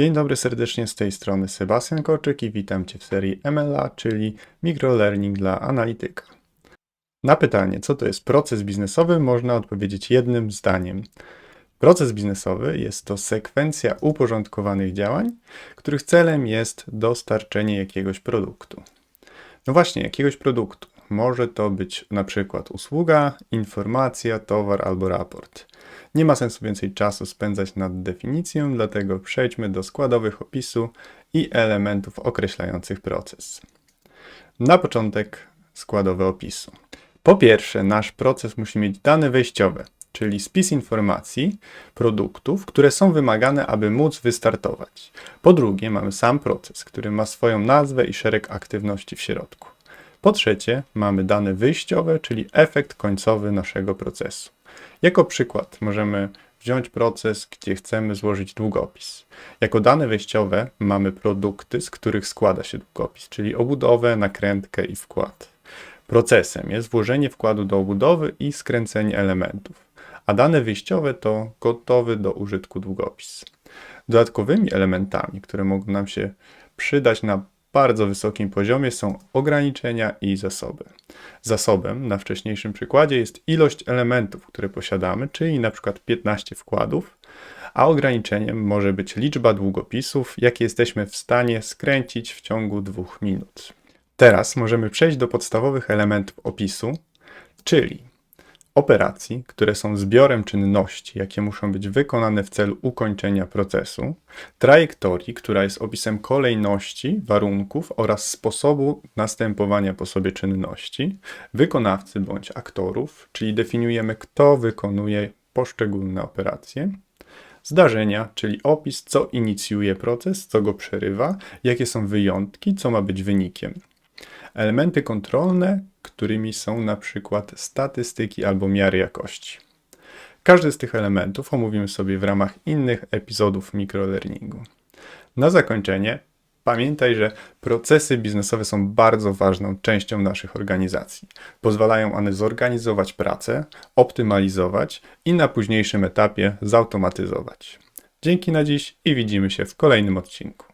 Dzień dobry serdecznie z tej strony Sebastian Koczyk i witam Cię w serii MLA, czyli Microlearning dla Analityka. Na pytanie, co to jest proces biznesowy, można odpowiedzieć jednym zdaniem. Proces biznesowy jest to sekwencja uporządkowanych działań, których celem jest dostarczenie jakiegoś produktu. No właśnie, jakiegoś produktu. Może to być na przykład usługa, informacja, towar albo raport. Nie ma sensu więcej czasu spędzać nad definicją, dlatego przejdźmy do składowych opisu i elementów określających proces. Na początek składowe opisu. Po pierwsze, nasz proces musi mieć dane wejściowe, czyli spis informacji, produktów, które są wymagane, aby móc wystartować. Po drugie, mamy sam proces, który ma swoją nazwę i szereg aktywności w środku. Po trzecie, mamy dane wyjściowe, czyli efekt końcowy naszego procesu. Jako przykład możemy wziąć proces, gdzie chcemy złożyć długopis. Jako dane wejściowe mamy produkty, z których składa się długopis, czyli obudowę, nakrętkę i wkład. Procesem jest włożenie wkładu do obudowy i skręcenie elementów, a dane wyjściowe to gotowy do użytku długopis. Dodatkowymi elementami, które mogą nam się przydać na bardzo wysokim poziomie są ograniczenia i zasoby. Zasobem na wcześniejszym przykładzie jest ilość elementów, które posiadamy, czyli przykład 15 wkładów, a ograniczeniem może być liczba długopisów, jakie jesteśmy w stanie skręcić w ciągu dwóch minut. Teraz możemy przejść do podstawowych elementów opisu, czyli operacji, które są zbiorem czynności, jakie muszą być wykonane w celu ukończenia procesu, trajektorii, która jest opisem kolejności, warunków oraz sposobu następowania po sobie czynności, wykonawcy bądź aktorów, czyli definiujemy, kto wykonuje poszczególne operacje, zdarzenia, czyli opis, co inicjuje proces, co go przerywa, jakie są wyjątki, co ma być wynikiem. Elementy kontrolne, którymi są na przykład statystyki albo miary jakości. Każdy z tych elementów omówimy sobie w ramach innych epizodów microlearningu. Na zakończenie pamiętaj, że procesy biznesowe są bardzo ważną częścią naszych organizacji. Pozwalają one zorganizować pracę, optymalizować i na późniejszym etapie zautomatyzować. Dzięki na dziś i widzimy się w kolejnym odcinku.